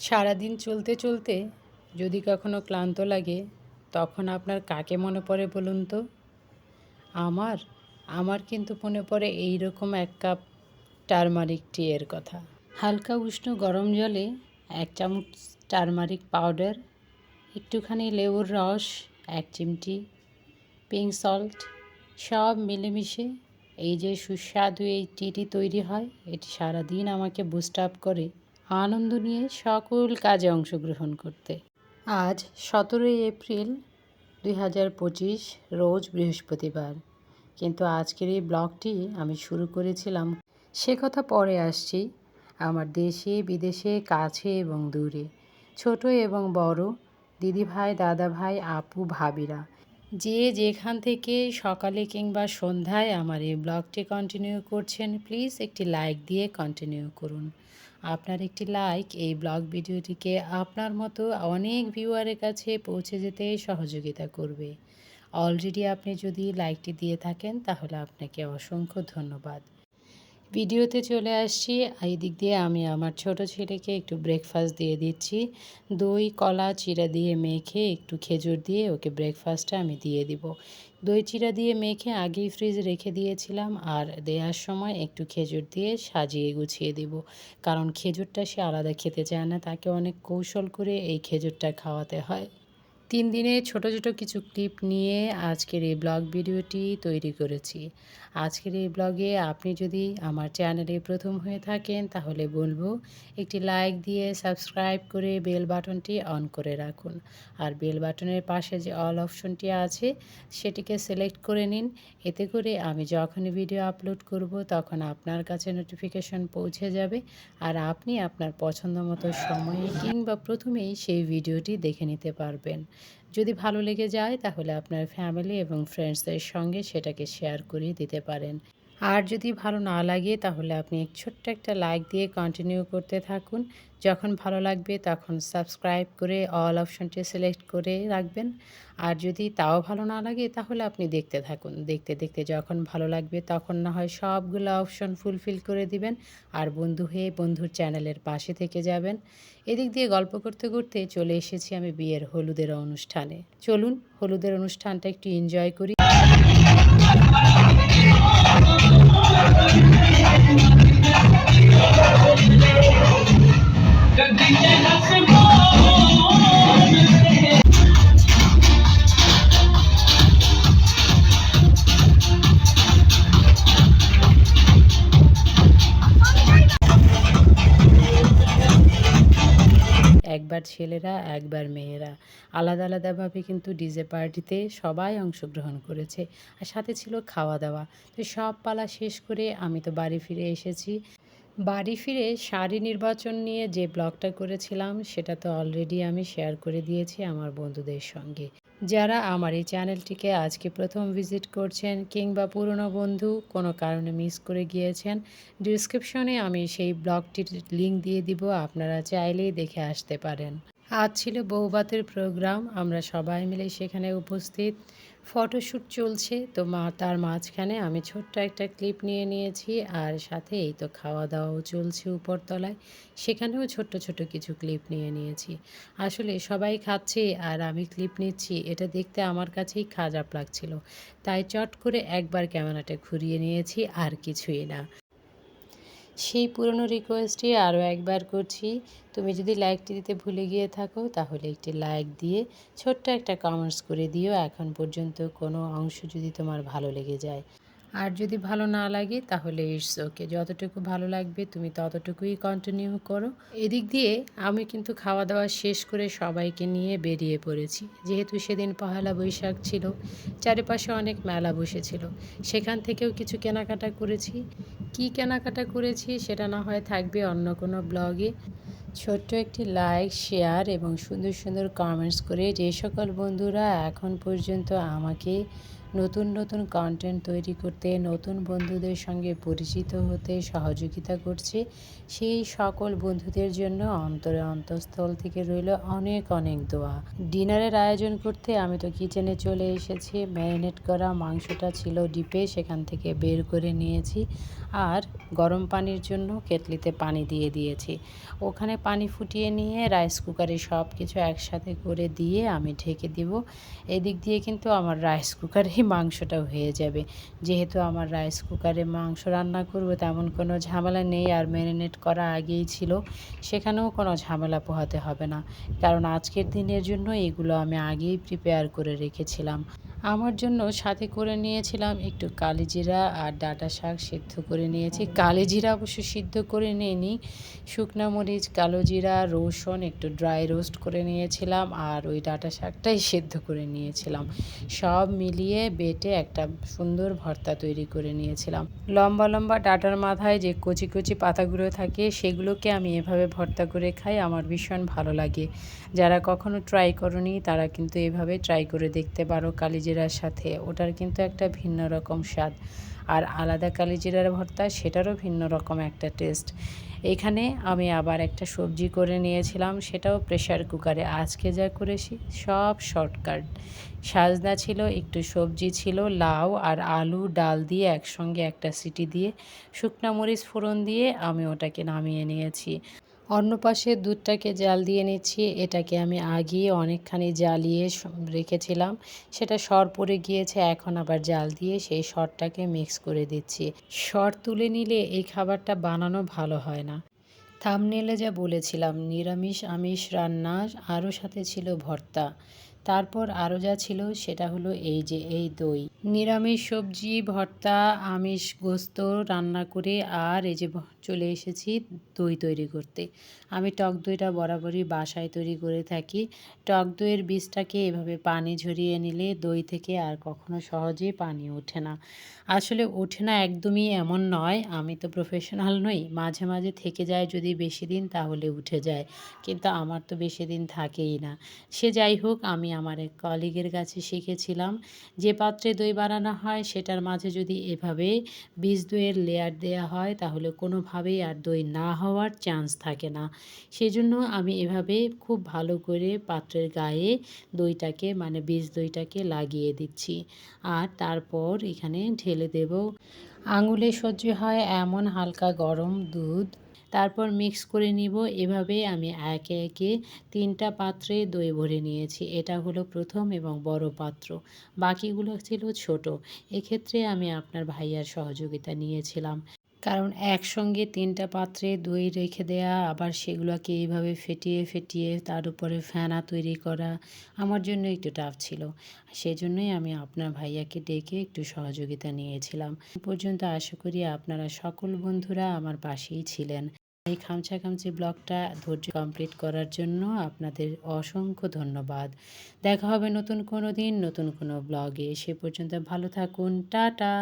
সারাদিন চলতে চলতে যদি কখনো ক্লান্ত লাগে, তখন আপনার কাকে মনে পড়ে বলুন তো? আমার আমার কিন্তু মনে পড়ে এই রকম এক কাপ টারমারিক টি এর কথা। হালকা উষ্ণ গরম জলে এক চামচ টারমারিক পাউডার, একটুখানি লেবুর রস, এক চিমটি পিঙ্ক সল্ট সব মিলেমিশে এই যে সুস্বাদু এই টিটি তৈরি হয়, এটি সারাদিন আমাকে বুস্ট আপ করে। আনন্দ নিয়ে সকল কাজে অংশগ্রহণ করতে। আজ সতেরোই এপ্রিল দুই হাজার পঁচিশ, রোজ বৃহস্পতিবার। কিন্তু আজকের এই ব্লগটি আমি শুরু করেছিলাম। সে কথা পরে আসছি। আমার দেশে, বিদেশে, কাছে এবং দূরে। ছোট এবং বড় দিদি ভাই দাদা ভাই আপু, ভাবিরা। যে যেখান থেকে সকালে কিংবা সন্ধ্যায় আমার এই ব্লগটি কন্টিনিউ করছেন প্লিজ একটি লাইক দিয়ে কন্টিনিউ করুন। আপনার একটি লাইক এই ব্লগ ভিডিওটিকে আপনার মতো অনেক ভিউয়ারের কাছে পৌঁছে যেতে সহযোগিতা করবে। অলরেডি আপনি যদি লাইকটি দিয়ে থাকেন, তাহলে আপনাকে অসংখ্য ধন্যবাদ। ভিডিওতে চলে আসছি। এই দিক দিয়ে আমি আমার ছোট ছেলেকে একটু ব্রেকফাস্ট দিয়ে দিচ্ছি। দই, কলা, চিরা দিয়ে মেখে একটু খেজুর দিয়ে ওকে ব্রেকফাস্টটা আমি দিয়ে দিব। দই, চিরা দিয়ে মেখে আগেই ফ্রিজে রেখে দিয়েছিলাম আর দেওয়ার সময় একটু খেজুর দিয়ে সাজিয়ে গুছিয়ে দিব। কারণ খেজুরটা সে আলাদা খেতে চায় না, তাকে অনেক কৌশল করে এই খেজুরটা খাওয়াতে হয়। তিন দিনে ছোট ছোট কিছু ক্লিপ নিয়ে আজকের এই ব্লগ ভিডিওটি তৈরি করেছি। আজকের এই ব্লগে আপনি যদি আমার চ্যানেলে প্রথম হয়ে থাকেন, তাহলে বলব একটি লাইক দিয়ে সাবস্ক্রাইব করে বেল বাটনটি অন করে রাখুন। আর বেল বাটনের পাশে যে অল অপশনটি আছে, সেটিকে সিলেক্ট করে নিন। এতে করে আমি যখনই ভিডিও আপলোড করব, তখন আপনার কাছে নোটিফিকেশন পৌঁছে যাবে। আর আপনি আপনার পছন্দ মতো সময়ে কিংবা প্রথমেই সেই ভিডিওটি দেখে নিতে পারবেন। যদি ভালো লেগে যায় তাহলে আপনার ফ্যামিলি এবং ফ্রেন্ডসদের সঙ্গে সেটাকে শেয়ার করিয়ে দিতে পারেন। আর যদি ভালো না লাগে তাহলে আপনি ছোট্ট একটা লাইক দিয়ে কন্টিনিউ করতে থাকুন। যখন ভালো লাগবে তখন সাবস্ক্রাইব করে অল অপশনটি সিলেক্ট করে রাখবেন। আর যদি তাও ভালো না লাগে তাহলে আপনি দেখতে থাকুন। দেখতে দেখতে যখন ভালো লাগবে তখন না হয় সবগুলো অপশন ফুলফিল করে দিবেন আর বন্ধু হয়ে বন্ধুর চ্যানেলের পাশে থেকে যাবেন। এদিক দিয়ে গল্প করতে করতে চলে এসেছি আমি বিয়ের হলুদের অনুষ্ঠানে। চলুন, হলুদের অনুষ্ঠানটা একটু এনজয় করি। The DJ has to একবার ছেলেরা, একবার মেয়েরা। আলাদা আলাদাভাবে কিন্তু ডিজে পার্টিতে সবাই অংশগ্রহণ করেছে আর সাথে ছিল খাওয়া দাওয়া তো সব পালা শেষ করে আমি তো বাড়ি ফিরে এসেছি। বাড়ি ফিরে শাড়ি নির্বাচন নিয়ে যে ব্লগটা করেছিলাম, সেটা তো অলরেডি আমি শেয়ার করে দিয়েছি আমার বন্ধুদের সঙ্গে। যারা আমার এই চ্যানেলটিকে আজকে প্রথম ভিজিট করছেন কিংবা পুরনো বন্ধু, কোনো কারণে মিস করে গিয়েছেন ডিসক্রিপশনে আমি সেই ব্লগটির লিঙ্ক দিয়ে দিব, আপনারা চাইলেই দেখে আসতে পারেন। আজ ছিল বৌবাতের প্রোগ্রাম, আমরা সবাই মিলে সেখানে উপস্থিত। ফটোশ্যুট চলছে, তো মা, তার মাঝখানে আমি ছোট্ট একটা ক্লিপ নিয়ে নিয়েছি, আর সাথে এই তো খাওয়া দাওয়াও চলছে উপরতলায়, সেখানেও ছোট্ট ছোট কিছু ক্লিপ নিয়ে নিয়েছি। আসলে সবাই খাচ্ছে, আর আমি ক্লিপ নিচ্ছি, এটা দেখতে আমার কাছেই খারাপ লাগছিল, তাই চট করে একবার ক্যামেরাটা ঘুরিয়ে নিয়েছি, আর কিছুই না। সেই পুরনো রিকোয়েস্টটি আরও একবার করছি। তুমি যদি লাইকটি দিতে ভুলে গিয়ে থাকো, তাহলে একটি লাইক দিয়ে ছোট্ট একটা কমেন্টস করে দিও। এখন পর্যন্ত কোনো অংশ যদি তোমার ভালো লেগে যায়। আর যদি ভালো না লাগে, তাহলে ইটস ওকে যতটুকু ভালো লাগবে, তুমি ততটুকুই কন্টিনিউ করো। এদিক দিয়ে আমি কিন্তু খাওয়া দাওয়া শেষ করে সবাইকে নিয়ে বেরিয়ে পড়েছি। যেহেতু সেদিন পহেলা বৈশাখ ছিল, চারিপাশে অনেক মেলা বসেছিল। সেখান থেকেও কিছু কেনাকাটা করেছি। কি কেনাকাটা করেছি সেটা না হয় থাকবে অন্য কোনো ব্লগে। ছোট্ট একটি লাইক শেয়ার এবং সুন্দর সুন্দর কমেন্টস করে যে সকল বন্ধুরা এখন পর্যন্ত আমাকে নতুন নতুন কন্টেন্ট তৈরি করতে, নতুন বন্ধুদের সঙ্গে পরিচিত হতে সহযোগিতা করছে, সেই সকল বন্ধুদের জন্য অন্তরে অন্তঃস্থল থেকে রইল অনেক অনেক দোয়া। ডিনারের আয়োজন করতে আমি তো কিচেনে চলে এসেছি ম্যারিনেট করা মাংসটা ছিল ডিপে, সেখান থেকে বের করে নিয়েছি আর গরম পানির জন্য কেটলিতে পানি দিয়ে দিয়েছি। ওখানে পানি ফুটিয়ে নিয়ে রাইস কুকারে সব কিছু একসাথে করে দিয়ে আমি ঢেকে দিব। এদিক দিয়ে কিন্তু আমার রাইস কুকারেই মাংসটা হয়ে যাবে। যেহেতু আমার রাইস কুকারে মাংস রান্না করব, তেমন কোনো ঝামেলা নেই। আর ম্যারিনেট করা আগেই ছিল, সেখানেও কোনো ঝামেলা পোহাতে হবে না। কারণ আজকের দিনের জন্য এগুলো আমি আগেই প্রিপেয়ার করে রেখেছিলাম। আমার জন্য সাথে করে নিয়েছিলাম একটু কালিজিরা আর ডাটা শাক সিদ্ধ করে নিয়েছি। কালিজিরা অবশ্য সিদ্ধ করে নিইনি। শুকনো মরিচ, কালো জিরা, রসুন একটু ড্রাই রোস্ট করে নিয়েছিলাম আর ওই ডাটা শাকটাই সিদ্ধ করে নিয়েছিলাম। সব মিলিয়ে বেটে একটা সুন্দর ভর্তা তৈরি করে নিয়েছিলাম। লম্বা লম্বা ডাটার মাথায় যে কচি কচি পাতাগুলো থাকে, সেগুলোকে আমি এভাবে ভর্তা করে খাই। আমার ভীষণ ভালো লাগে। যারা কখনো ট্রাই করনি, তারা কিন্তু এভাবে ট্রাই করে দেখতে পারো। কালিজিরার সাথে, ওটার কিন্তু একটা ভিন্ন রকম স্বাদ। আর আলাদা কালিজিরার ভর্তা, সেটারও ভিন্ন রকম একটা টেস্ট এখানে আমি আবার একটা সবজি করে নিয়েছিলাম, সেটাও প্রেশার কুকারে আজকে যা করেছি, সব শর্টকাট সাজনা ছিল, একটু সবজি ছিল, লাউ আর আলু, ডাল দিয়ে একসঙ্গে একটা সিটি দিয়ে, শুকনা মরিচ ফোড়ন দিয়ে আমি ওটাকে নামিয়ে নিয়েছি। অন্য পাশে দুধটাকে জাল দিয়ে নিচ্ছি। এটাকে আমি আগিয়ে অনেকখানি জ্বালিয়ে রেখেছিলাম। সেটা সর পড়ে গিয়েছে, এখন আবার জাল দিয়ে সেই সরটাকে মিক্স করে দিচ্ছি। সর তুলে নিলে এই খাবারটা বানানো ভালো হয় না। থামনেলে যা বলেছিলাম, নিরামিষ, আমিষ রান্না, আরও সাথে ছিল ভর্তা। তারপর আরও যা ছিল সেটা হলো এই যে এই দই। নিরামিষ সবজি, ভর্তা, আমিষ গোস্ত রান্না করে আর এই যে চলে এসেছি দই তৈরি করতে। আমি টক দইটা বরাবরই বাসায় তৈরি করে থাকি। টক দইয়ের বীজটাকে এভাবে পানি ঝরিয়ে নিলে দই থেকে আর কখনো সহজে পানি ওঠে না। আসলে ওঠে না একদমই এমন নয়, আমি তো প্রফেশনাল নই, মাঝে মাঝে থেকে যায় যদি বেশি দিন তাহলে উঠে যায়, কিন্তু আমার তো বেশি দিন থাকেই না। সে যাই হোক, আমি আমার এক কলিগের কাছে শিখেছিলাম যে পাত্রে দই বানানো হয়, সেটার মাঝে যদি এভাবে বীজ দইয়ের লেয়ার দেওয়া হয়, তাহলে কোনোভাবেই আর দই না হওয়ার চান্স থাকে না। সেজন্য আমি এভাবে খুব ভালো করে পাত্রের গায়ে দইটাকে মানে বীজ দইটাকে লাগিয়ে দিচ্ছি। আর তারপর এখানে ঢেলে দেব। আঙুলে সহ্য হয় এমন হালকা গরম দুধ তারপর মিক্স করে নিব। এভাবে আমি একে একে তিনটা পাত্রে দই ভরে নিয়েছি। এটা হলো প্রথম এবং বড় পাত্র। বাকিগুলো ছিল ছোট। এক্ষেত্রে আমি আপনার ভাইয়ার সহযোগিতা নিয়েছিলাম। কারণ একসঙ্গে তিনটা পাত্রে দই রেখে দেয়া, আবার সেগুলোকে এইভাবে ফেটিয়ে ফেটিয়ে তার উপরে ফেনা তৈরি করা আমার জন্য একটু টাফ ছিল। সেজন্যই আমি আপনার ভাইয়াকে ডেকে একটু সহযোগিতা নিয়েছিলাম। পর্যন্ত আশা করি আপনারা সকল বন্ধুরা আমার পাশেই ছিলেন। এই খামছা খামচি ব্লগটা ধৈর্য কমপ্লিট করার জন্য আপনাদের অসংখ্য ধন্যবাদ। দেখা হবে নতুন কোনো দিন, নতুন কোনো ব্লগে। সে পর্যন্ত ভালো থাকুন। টাটা!